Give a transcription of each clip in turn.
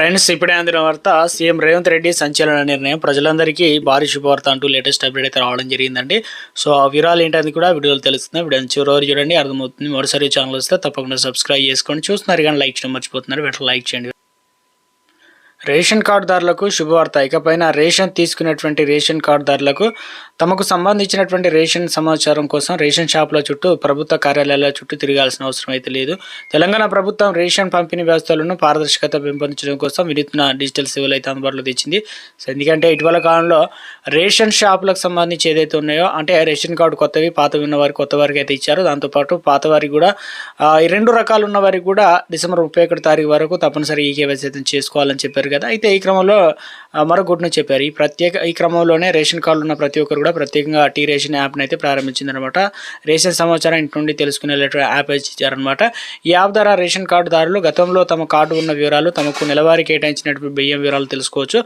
Friends ఇప్పుడే అందిన వార్త సీఎం రేవంత్ రెడ్డి సంచలన నిర్ణయం. ప్రజలందరికీ భారీ శుభవార్త అంటూ లేటెస్ట్ అప్డేట్ అయితే రావడం జరిగిందండి. సో ఆ వివరాలు ఏంటని కూడా వీడియోలు తెలుస్తుంది. వీడియో చివరి చూడండి. అర్థమవుతుంది. మరోసారి ఛానల్ వస్తే తప్పకుండా సబ్స్క్రైబ్ చేసుకొని చూస్తున్నారు కానీ లైక్ చేయడం మర్చిపోతున్నారు. వెంటనే లైక్ చేయండి. రేషన్ కార్డుదారులకు శుభవార్త. ఇకపైన రేషన్ తీసుకున్నటువంటి రేషన్ కార్డుదారులకు తమకు సంబంధించినటువంటి రేషన్ సమాచారం కోసం రేషన్ షాపుల చుట్టూ ప్రభుత్వ కార్యాలయాల చుట్టూ తిరగాల్సిన అవసరం అయితే లేదు. తెలంగాణ ప్రభుత్వం రేషన్ పంపిణీ వ్యవస్థలను పారదర్శకత పెంపొందించడం కోసం వినూత్న డిజిటల్ సేవలు అయితే అందుబాటులో తెచ్చింది. సో ఎందుకంటే ఇటీవల కాలంలో రేషన్ షాపులకు సంబంధించి ఏదైతే ఉన్నాయో అంటే రేషన్ కార్డు కొత్తవి పాతవి ఉన్న వారికి కొత్త వారికి అయితే ఇచ్చారు. దాంతోపాటు పాత వారికి కూడా ఈ రెండు రకాలు ఉన్న వారికి కూడా డిసెంబర్ ముప్పై ఒకటి తారీఖు వరకు తప్పనిసరి ఈ కేవైసీ అయితే చేసుకోవాలని చెప్పారు కదా. అయితే ఈ క్రమంలో ఆ, మరో గుడ్ను చెప్పారు. ఈ ప్రత్యేక ఈ క్రమంలోనే రేషన్ కార్డు ఉన్న ప్రతి ఒక్కరు కూడా ప్రత్యేకంగా టీ రేషన్ యాప్ని అయితే ప్రారంభించింది అనమాట రేషన్ సమాచారం ఇంటి నుండి తెలుసుకునే యాప్ అయితే ఇచ్చారనమాట ఈ యాప్ ద్వారా రేషన్ కార్డుదారులు గతంలో తమ కార్డు ఉన్న వివరాలు తమకు నెలవారీ కేటాయించినటువంటి బియ్యం వివరాలు తెలుసుకోవచ్చు.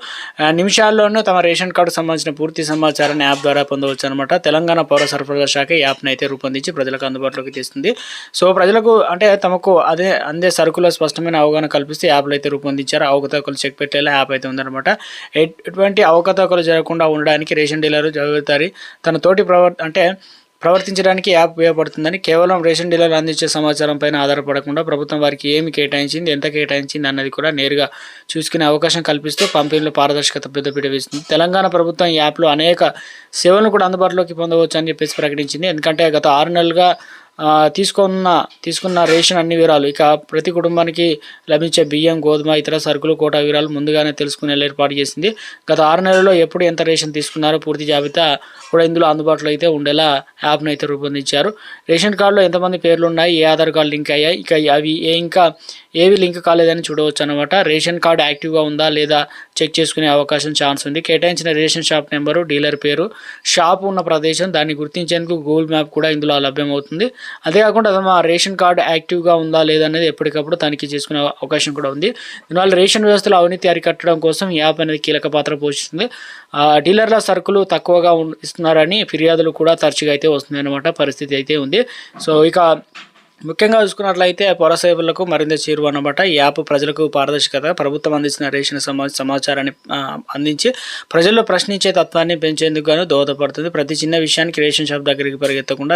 నిమిషాల్లోనూ తమ రేషన్ కార్డు సంబంధించిన పూర్తి సమాచారాన్ని యాప్ ద్వారా పొందవచ్చు అనమాట తెలంగాణ పౌర సరఫరాల శాఖ ఈ యాప్ని అయితే రూపొందించి ప్రజలకు అందుబాటులోకి తెస్తుంది. సో ప్రజలకు అంటే తమకు అదే అందే సరుకుల స్పష్టమైన అవగాహన కల్పిస్తే యాప్లు అయితే రూపొందించారు. అవకతవకలు చెక్ పెట్టేలా యాప్ అయితే ఉందన్నమాట. ఎట్- ఎటువంటి అవకతవకలు జరగకుండా ఉండడానికి రేషన్ డీలర్ జరుగుతారు తన తోటి ప్రవర్ అంటే ప్రవర్తించడానికి యాప్ ఉపయోగపడుతుందని కేవలం రేషన్ డీలర్లు అందించే సమాచారం పైన ఆధారపడకుండా ప్రభుత్వం వారికి ఏమి కేటాయించింది ఎంత కేటాయించింది అన్నది కూడా నేరుగా చూసుకునే అవకాశం కల్పిస్తూ పంపిణీలో పారదర్శకత పెద్దపీట వేస్తుంది తెలంగాణ ప్రభుత్వం ఈ యాప్లో అనేక సేవలను కూడా అందుబాటులోకి పొందవచ్చు అని చెప్పేసి ప్రకటించింది. ఎందుకంటే గత ఆరు నెలలుగా తీసుకున్న తీసుకున్న రేషన్ అన్ని వివరాలు. ఇక ప్రతి కుటుంబానికి లభించే బియ్యం గోధుమ ఇతర సరుకులు కోటా వివరాలు ముందుగానే తెలుసుకునేలా ఏర్పాటు చేసింది. గత ఆరు నెలల్లో ఎప్పుడు ఎంత రేషన్ తీసుకున్నారో పూర్తి జాబితా కూడా ఇందులో అందుబాటులో అయితే ఉండేలా యాప్ను అయితే రూపొందించారు. రేషన్ కార్డులో ఎంతమంది పేర్లు ఉన్నాయి ఏ ఆధార్ కార్డు లింక్ అయ్యాయి ఇక అవి ఏ ఇంకా ఏవి లింక్ కాలేదని చూడవచ్చు అనమాట రేషన్ కార్డు యాక్టివ్గా ఉందా లేదా చెక్ చేసుకునే అవకాశం ఛాన్స్ ఉంది. కేటాయించిన రేషన్ షాప్ నెంబరు డీలర్ పేరు షాప్ ఉన్న ప్రదేశం దాన్ని గుర్తించేందుకు గూగుల్ మ్యాప్ కూడా ఇందులో లభ్యమవుతుంది. అంతేకాకుండా మా రేషన్ కార్డు యాక్టివ్గా ఉందా లేదా అనేది ఎప్పటికప్పుడు తనిఖీ చేసుకునే అవకాశం కూడా ఉంది. దీనివల్ల రేషన్ వ్యవస్థలో అవినీతి అరికట్టడం కోసం ఈ యాప్ అనేది కీలక పాత్ర పోషిస్తుంది. ఆ, డీలర్ల సరుకులు తక్కువగా ఇస్తున్నారని ఫిర్యాదులు కూడా తరచుగా అయితే వస్తుంది అనమాట పరిస్థితి అయితే ఉంది. సో ఇక ముఖ్యంగా చూసుకున్నట్లయితే పౌర సేవలకు మరింత చేరువ అన్నమాట. ఈ యాప్ ప్రజలకు పారదర్శకత ప్రభుత్వం అందించిన రేషన్ సమా సమాచారాన్ని అందించి ప్రజల్లో ప్రశ్నించే తత్వాన్ని పెంచేందుకు గాను దోహదపడుతుంది. ప్రతి చిన్న విషయానికి రేషన్ షాప్ దగ్గరికి పరిగెత్తకుండా